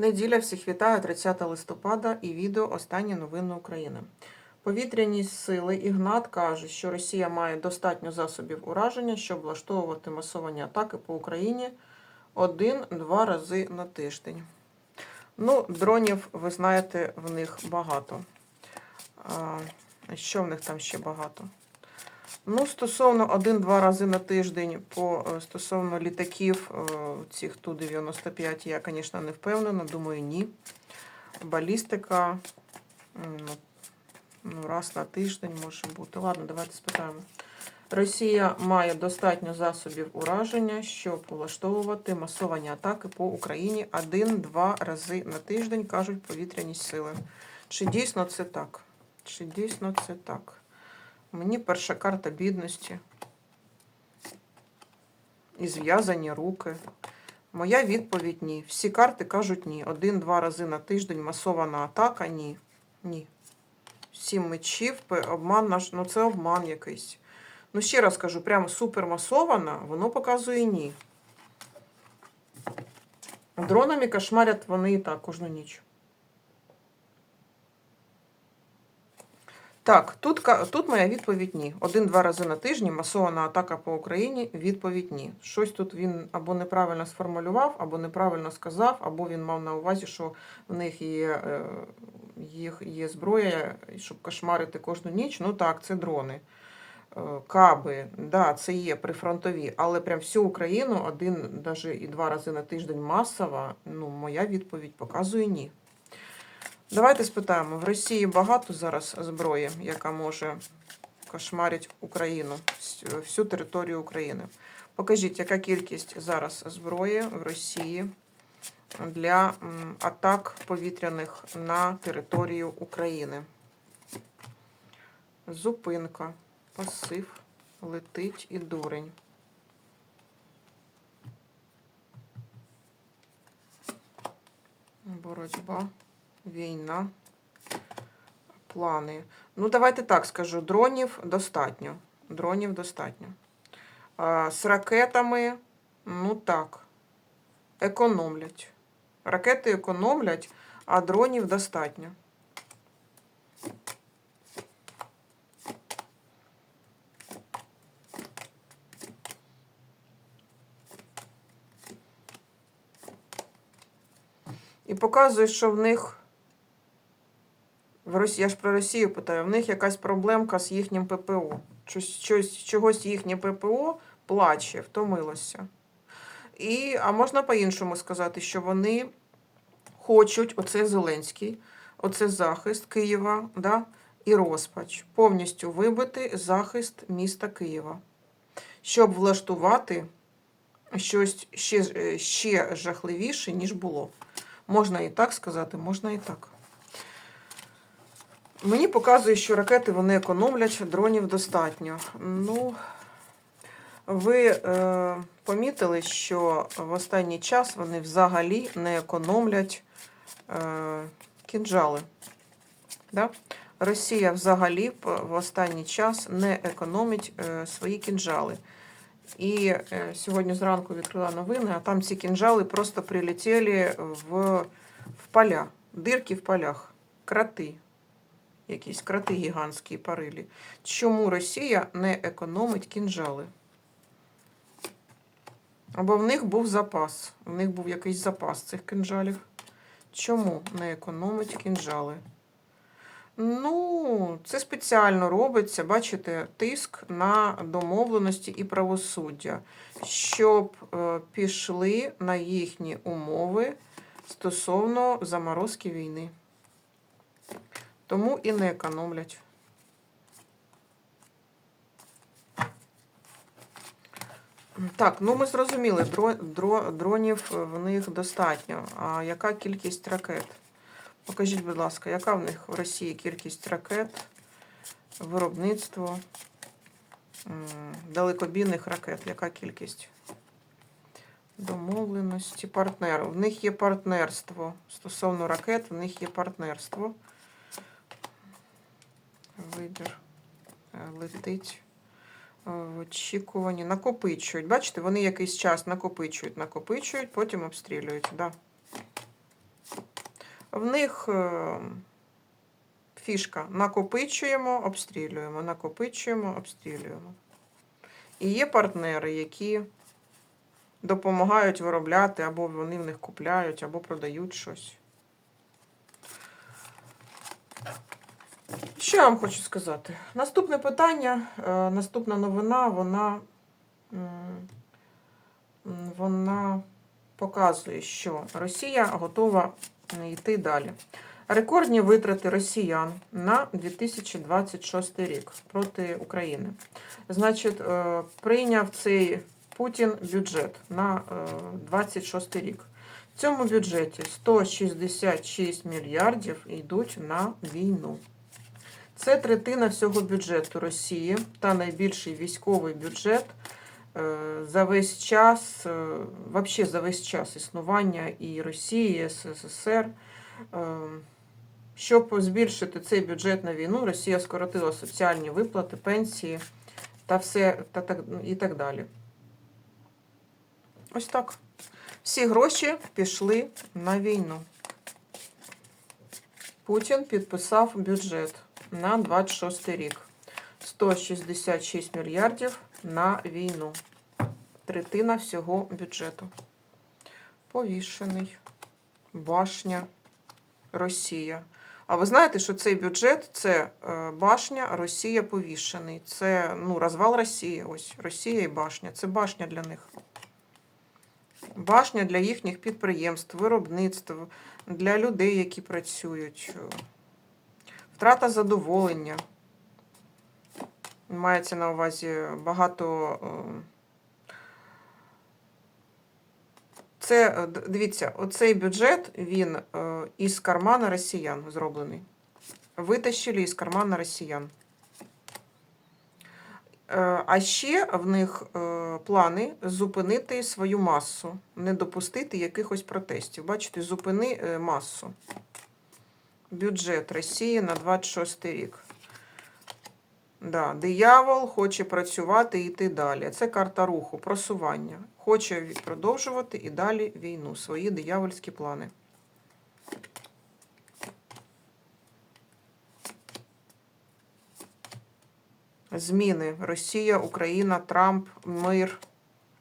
Неділя всіх вітаю, 30 листопада і відео Останні новини України. Повітряні сили Ігнат каже, що Росія має достатньо засобів ураження, щоб влаштовувати масовані атаки по Україні один-два рази на тиждень. Ну, дронів, ви знаєте, в них багато. Що в них там ще багато? Ну, стосовно один-два рази на тиждень, по е, стосовно літаків е, цих Ту-95, я, звісно, не впевнена, думаю, ні. Балістика ну, ну, раз на тиждень може бути. Ладно, давайте спитаємо. Росія має достатньо засобів ураження, щоб влаштовувати масовані атаки по Україні один-два рази на тиждень, кажуть повітряні сили. Чи дійсно це так? Чи дійсно це так? Мені перша карта бідності. І зв'язані руки. Моя відповідь ні. Всі карти кажуть ні. Один-два рази на тиждень масована атака ні. Ні. Сім мечів, обман наш, ну це обман якийсь. Ну, ще раз кажу, прямо супермасована, воно показує ні. Дронами кошмарять вони і так кожну ніч. Так, тут, тут моя відповідь ні. Один-два рази на тижні масована атака по Україні. Відповідь ні. Щось тут він або неправильно сформулював, або неправильно сказав, або він мав на увазі, що в них є, е, їх є зброя, щоб кошмарити кожну ніч. Ну так, це дрони. Е, Каби, да, це є прифронтові, але прям всю Україну один, навіть і два рази на тиждень масово, ну, моя відповідь показує ні. Давайте спитаємо: в Росії багато зараз зброї, яка може кошмарити Україну, всю територію України. Покажіть, яка кількість зараз зброї в Росії для атак повітряних на територію України. Зупинка, пасив, летить і дурень. Боротьба, війна, плани. Ну, давайте так скажу: дронів достатньо. Дронів достатньо. А, з ракетами, ну так, економлять. Ракети економлять, а дронів достатньо. І показує, що в них. В Росії, я ж про Росію питаю, в них якась проблемка з їхнім ППО. Щось, щось, чогось їхнє ППО плаче, втомилося. І, а можна по-іншому сказати, що вони хочуть, оце Зеленський, оце захист Києва, да, і розпач, повністю вибити захист міста Києва, щоб влаштувати щось ще, е, ще жахливіше, ніж було. Можна і так сказати, можна і так. Мені показує, що ракети вони економлять, дронів достатньо. Ну, ви е, помітили, що в останній час вони взагалі не економлять е, кінжали. Да? Росія взагалі в останній час не економить е, свої кінжали. І е, сьогодні зранку відкрила новини, а там ці кінжали просто прилетіли в, в поля, дирки в полях, крати. Якісь крати гігантські парилі. Чому Росія не економить кінжали? Або в них був запас. В них був якийсь запас цих кинжалів. Чому не економить кінжали? Ну, це спеціально робиться, бачите, тиск на домовленості і правосуддя, щоб е, пішли на їхні умови стосовно заморозки війни. Тому і не економлять. Так, ну ми зрозуміли, дро, дро, дронів в них достатньо. А яка кількість ракет? Покажіть, будь ласка, яка в них в Росії кількість ракет, виробництво далекобійних ракет? Яка кількість? Домовленості, партнер. В них є партнерство. Стосовно ракет, в них є партнерство. Вибір е, летить е, в очікуванні. Накопичують. Бачите, вони якийсь час накопичують, накопичують, потім обстрілюють. Да. В них е, фішка накопичуємо, обстрілюємо, накопичуємо, обстрілюємо. І є партнери, які допомагають виробляти, або вони в них купляють, або продають щось. Що я вам хочу сказати? Наступне питання, е, наступна новина, вона, вона показує, що Росія готова йти далі. Рекордні витрати росіян на 2026 рік проти України. Значить, е, прийняв цей Путін бюджет на 26 рік. В цьому бюджеті 166 мільярдів йдуть на війну. Це третина всього бюджету Росії та найбільший військовий бюджет е, за весь час, е, вообще за весь час існування і Росії, і СССР. Е, Щоб збільшити цей бюджет на війну, Росія скоротила соціальні виплати, пенсії та все та так, і так далі. Ось так. Всі гроші пішли на війну. Путін підписав бюджет на 26 рік. 166 мільярдів на війну. Третина всього бюджету. Повішений. Башня. Росія. А ви знаєте, що цей бюджет це е, башня, Росія повішений. Це ну, розвал Росії. Ось Росія і башня. Це башня для них. Башня для їхніх підприємств, виробництв, для людей, які працюють. Втрата задоволення. Мається на увазі багато. е, Це, е, дивіться, оцей бюджет, він е, із кармана росіян зроблений. Витащили із кармана росіян. А ще в них плани зупинити свою масу, не допустити якихось протестів. Бачите, зупини масу. Бюджет Росії на 26 рік. Да, диявол хоче працювати і йти далі. Це карта руху, просування. Хоче продовжувати і далі війну, свої диявольські плани. Зміни. Росія, Україна, Трамп, мир,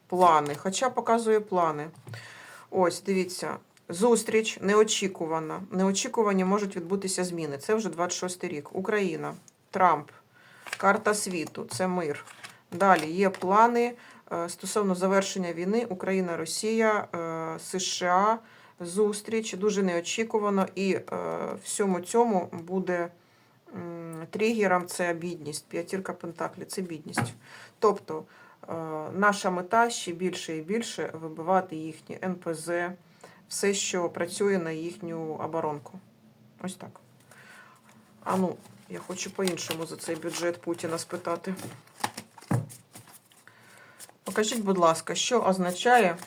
плани. Хоча показує плани. Ось, дивіться. Зустріч неочікувана. Неочікувані можуть відбутися зміни. Це вже 26 й рік. Україна, Трамп, карта світу це мир. Далі є плани е, стосовно завершення війни Україна, Росія, е, США, зустріч дуже неочікувано, і е, всьому цьому буде тригером це бідність. П'ятірка Пентаклі це бідність. Тобто наша мета ще більше і більше вибивати їхні НПЗ, все, що працює на їхню оборонку. Ось так. А ну, я хочу по-іншому за цей бюджет Путіна спитати. Покажіть, будь ласка, що означає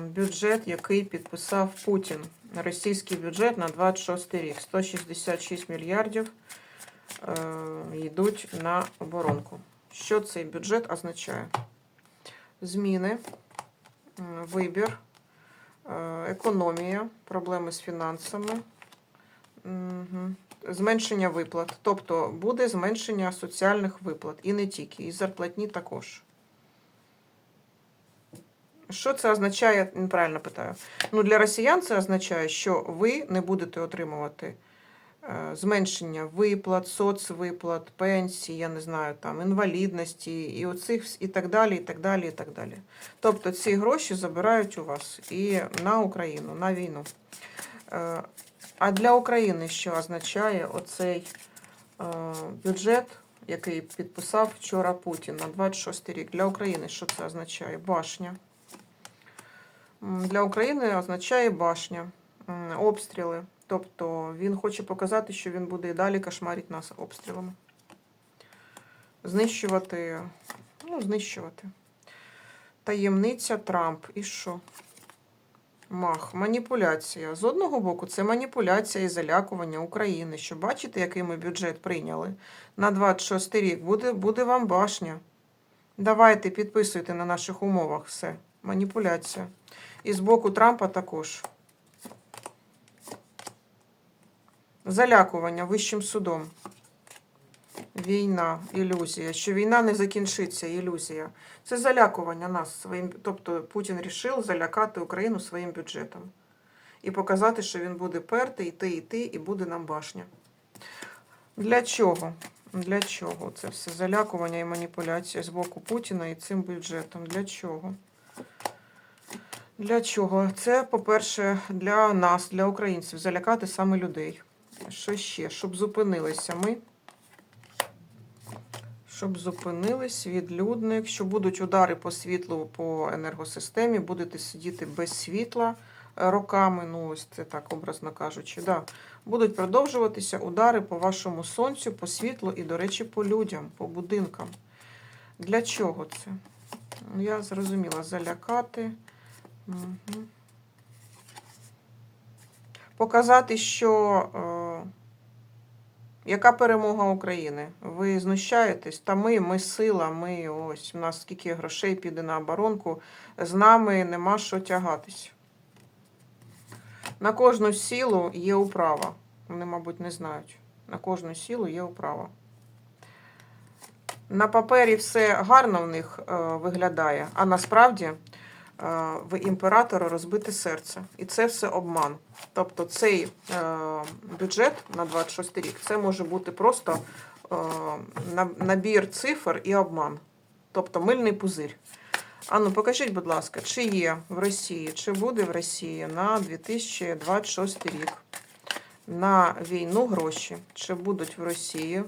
бюджет, який підписав Путін? Російський бюджет на 26 рік. 166 мільярдів е, йдуть на оборонку. Що цей бюджет означає? Зміни, вибір, економія, проблеми з фінансами. Зменшення виплат. Тобто буде зменшення соціальних виплат. І не тільки, і зарплатні також. Що це означає? Неправильно питаю. Ну, для росіян це означає, що ви не будете отримувати е, зменшення виплат, соцвиплат, пенсій, я не знаю, там, інвалідності, і оцих і так далі, і так далі, і так далі. Тобто ці гроші забирають у вас і на Україну, на війну. Е, А для України що означає оцей е, бюджет, який підписав вчора Путін на 26 рік? Для України що це означає? Башня. Для України означає башня, обстріли. Тобто він хоче показати, що він буде і далі кошмарити нас обстрілами. Знищувати, ну, знищувати. Таємниця Трамп. І що? Мах, маніпуляція. З одного боку, це маніпуляція і залякування України. Що бачите, який ми бюджет прийняли на 26 рік. Буде, буде вам башня. Давайте підписуйте на наших умовах все. Маніпуляція. І з боку Трампа також. Залякування вищим судом. Війна, ілюзія. Що війна не закінчиться, ілюзія. Це залякування нас своїм. Тобто Путін рішив залякати Україну своїм бюджетом. І показати, що він буде перти, йти, йти, і буде нам башня. Для чого? Для чого це все залякування і маніпуляція з боку Путіна і цим бюджетом? Для чого? Для чого? Це, по-перше, для нас, для українців, залякати саме людей. Що ще? Щоб зупинилися ми. Щоб зупинились відлюдник, що будуть удари по світлу по енергосистемі, будете сидіти без світла е, роками. Ну, ось це так, образно кажучи. Да. Будуть продовжуватися удари по вашому сонцю, по світлу і, до речі, по людям, по будинкам. Для чого це? Ну, Я зрозуміла, залякати. Угу. Показати, що е, яка перемога України? Ви знущаєтесь? Та ми, ми сила, ми ось. У нас скільки грошей піде на оборонку. З нами нема що тягатись. На кожну сілу є управа. Вони, мабуть, не знають. На кожну сілу є управа. На папері все гарно в них е, виглядає, а насправді в імператора розбите серце. І це все обман. Тобто цей е, бюджет на 26 рік це може бути просто е, на- набір цифр і обман. Тобто мильний пузир. Ану, покажіть, будь ласка, чи є в Росії, чи буде в Росії на 2026 рік на війну гроші? Чи будуть в Росії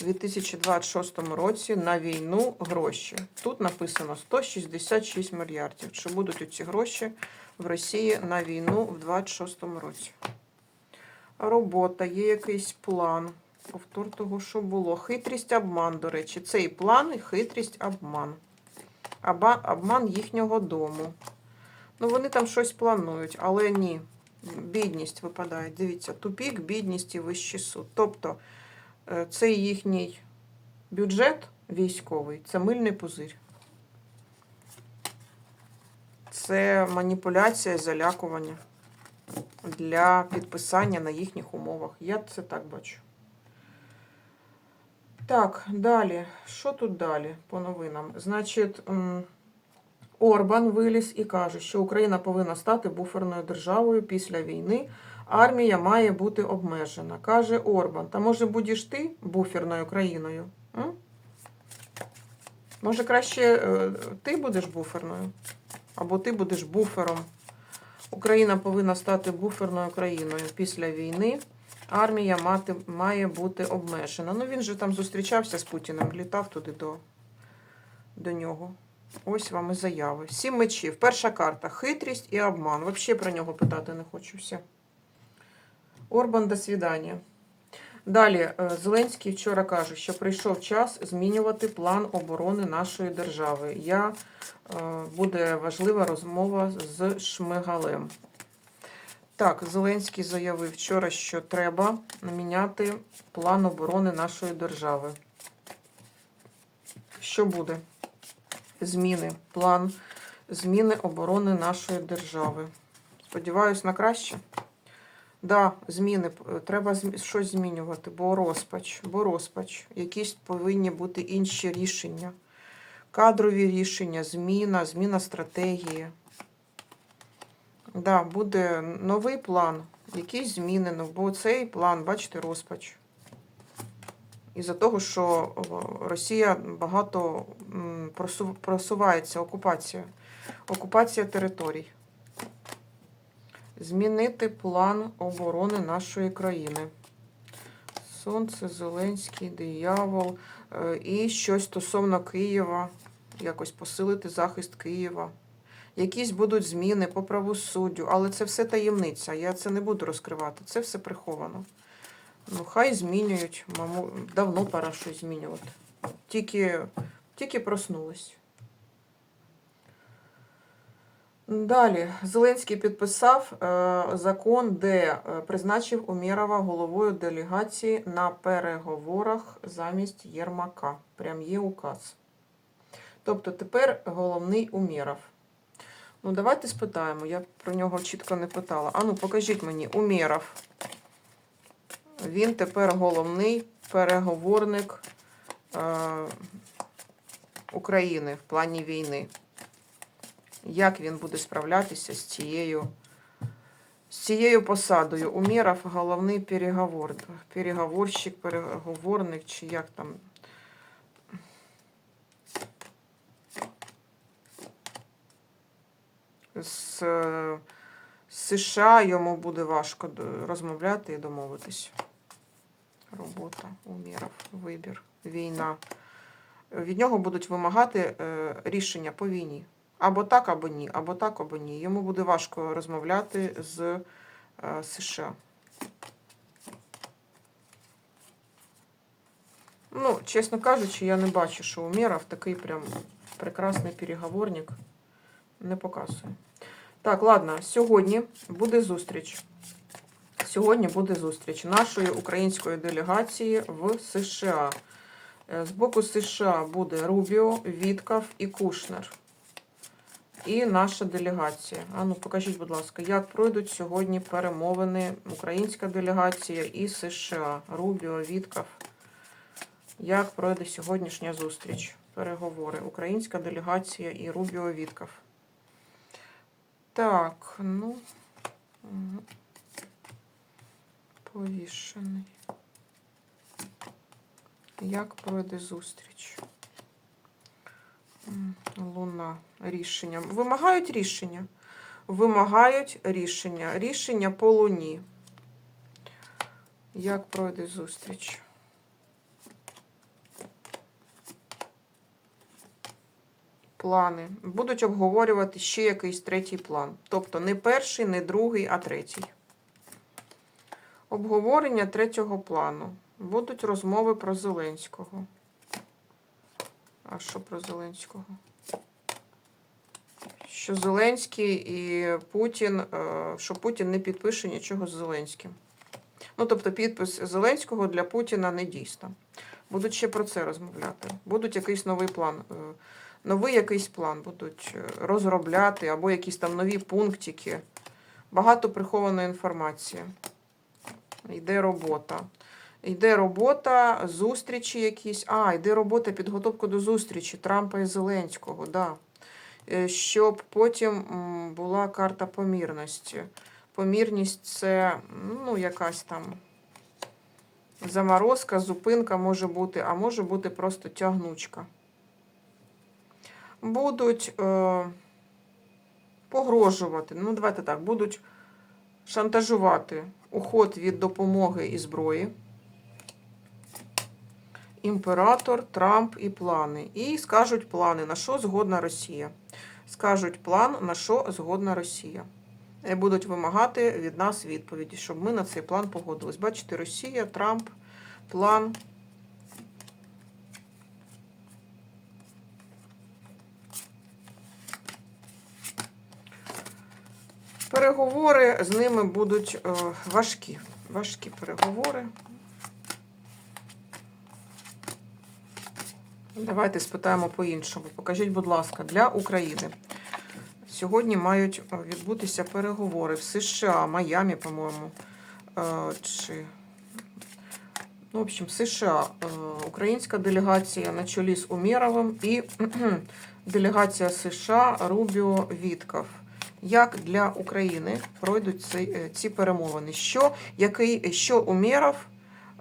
у 2026 році на війну гроші? Тут написано 166 мільярдів. Чи будуть ці гроші в Росії на війну в 2026 році? Робота, є якийсь план. Повтор того, що було. Хитрість, обман, до речі. Цей план і хитрість, обман. Обман їхнього дому. Ну, вони там щось планують, але ні. Бідність випадає. Дивіться, тупік, бідність і вищий суд. Тобто е, цей їхній бюджет військовий це мильний пузир. Це маніпуляція, залякування для підписання на їхніх умовах. Я це так бачу. Так, далі. Що тут далі по новинам? Значить, Орбан виліз і каже, що Україна повинна стати буферною державою після війни. Армія має бути обмежена. Каже Орбан. Та може будеш ти буферною країною? М? Може, краще е, ти будеш буферною? Або ти будеш буфером. Україна повинна стати буферною країною після війни. Армія мати, має бути обмежена. Ну він же там зустрічався з Путіним, літав туди до, до нього. Ось вам і заяви. Сім мечів. Перша карта. Хитрість і обман. Взагалі про нього питати не хочу. Все. Орбан, до свидання. Далі, е, Зеленський вчора каже, що прийшов час змінювати план оборони нашої держави. Я, е, буде важлива розмова з Шмигалем. Так, Зеленський заявив вчора, що треба міняти план оборони нашої держави. Що буде? Зміни. План зміни оборони нашої держави. Сподіваюсь на краще. Да, зміни. Треба щось змінювати, бо розпач, бо розпач. Якісь повинні бути інші рішення. Кадрові рішення, зміна, зміна стратегії. Да, буде новий план, якісь зміни, ну, бо цей план, бачите, розпач. Із-за того, що Росія багато просувається окупація. Окупація територій. Змінити план оборони нашої країни. Сонце, Зеленський, диявол. Е, І щось стосовно Києва. Якось посилити захист Києва. Якісь будуть зміни по правосуддю, але це все таємниця. Я це не буду розкривати. Це все приховано. Ну, хай змінюють. Маму, давно пора щось змінювати. Тільки, тільки проснулись. Далі Зеленський підписав е, закон, де е, призначив Умєрова головою делегації на переговорах замість Єрмака. Прям є указ. Тобто тепер головний Умєров. Ну, давайте спитаємо. Я про нього чітко не питала. Ану, покажіть мені, Умєров. Він тепер головний переговорник е, України в плані війни. Як він буде справлятися з цією, з цією посадою? Умєров головний переговор, переговорщик, переговорник, чи як там. З, США йому буде важко розмовляти і домовитись. Робота, Умєров, вибір, війна. Від нього будуть вимагати е, рішення по війні. Або так, або ні, або так, або ні. Йому буде важко розмовляти з е, США. Ну, чесно кажучи, я не бачу, що Умєров такий прям прекрасний переговорник не показує. Так, ладно, сьогодні буде зустріч. Сьогодні буде зустріч нашої української делегації в США. Е, З боку США буде Рубіо, Віткав і Кушнер. І наша делегація. А ну, покажіть, будь ласка, як пройдуть сьогодні перемовини українська делегація і США. Рубіо, Віткав. Як пройде сьогоднішня зустріч? Переговори. Українська делегація і Рубіо Віткав. Так, ну. Повішений. Як пройде зустріч? Луна. Рішення. Вимагають рішення. Вимагають рішення. Рішення по луні. Як пройде зустріч? Плани. Будуть обговорювати ще якийсь третій план. Тобто не перший, не другий, а третій. Обговорення третього плану. Будуть розмови про Зеленського. А що про Зеленського? Що Зеленський і Путін, е, що Путін не підпише нічого з Зеленським. Ну, тобто, підпис Зеленського для Путіна не дійсно. Будуть ще про це розмовляти. Будуть якийсь новий план. е, Новий якийсь план будуть е, розробляти, або якісь там нові пунктики. Багато прихованої інформації. Йде робота. Йде робота, зустрічі якісь. А, йде робота, підготовка до зустрічі Трампа і Зеленського, да. Е, Щоб потім була карта помірності. Помірність це ну, якась там заморозка, зупинка може бути, а може бути просто тягнучка. Будуть е, погрожувати, ну, давайте так, будуть шантажувати уход від допомоги і зброї. Імператор, Трамп і плани. І скажуть плани, на що згодна Росія. Скажуть план, на що згодна Росія. І будуть вимагати від нас відповіді, щоб ми на цей план погодились. Бачите, Росія, Трамп, план. Переговори з ними будуть е, важкі. Важкі переговори. Давайте спитаємо по-іншому. Покажіть, будь ласка, для України. Сьогодні мають е, відбутися переговори в США, Майамі, по-моєму. Е, Чи... Ну, в общем, США. Українська делегація на чолі з Умєровим і делегація США Рубіо Вітков. Як для України пройдуть ці, е, ці перемовини? Що, який, що Умєров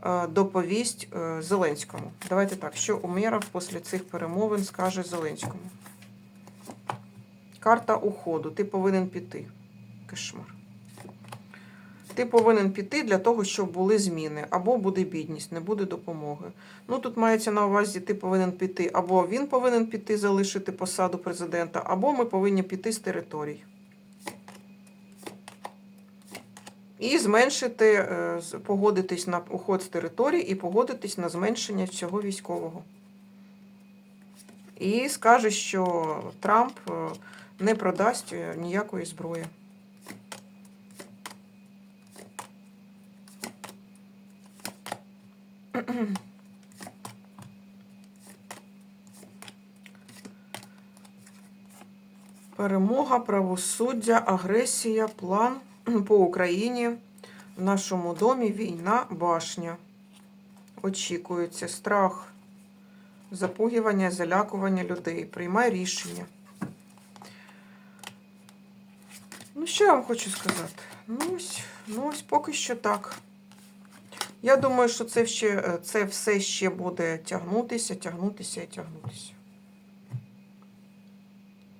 е, доповість е, Зеленському? Давайте так, що Умєров після цих перемовин скаже Зеленському? Карта уходу. Ти повинен піти. Кошмар. Ти повинен піти для того, щоб були зміни. Або буде бідність, не буде допомоги. Ну тут мається на увазі, ти повинен піти, або він повинен піти, залишити посаду президента, або ми повинні піти з територій. І зменшити, е, погодитись на уход з території і погодитись на зменшення всього військового. І скаже, що Трамп е, не продасть е, ніякої зброї. Перемога, правосуддя, агресія, план по Україні В нашому домі війна, башня. Очікується страх, запугування, залякування людей. Приймай рішення. Ну, що я вам хочу сказати? Ну, ось, ну, ось поки що так. Я думаю, що це, ще, е, це все ще буде тягнутися, тягнутися і тягнутися.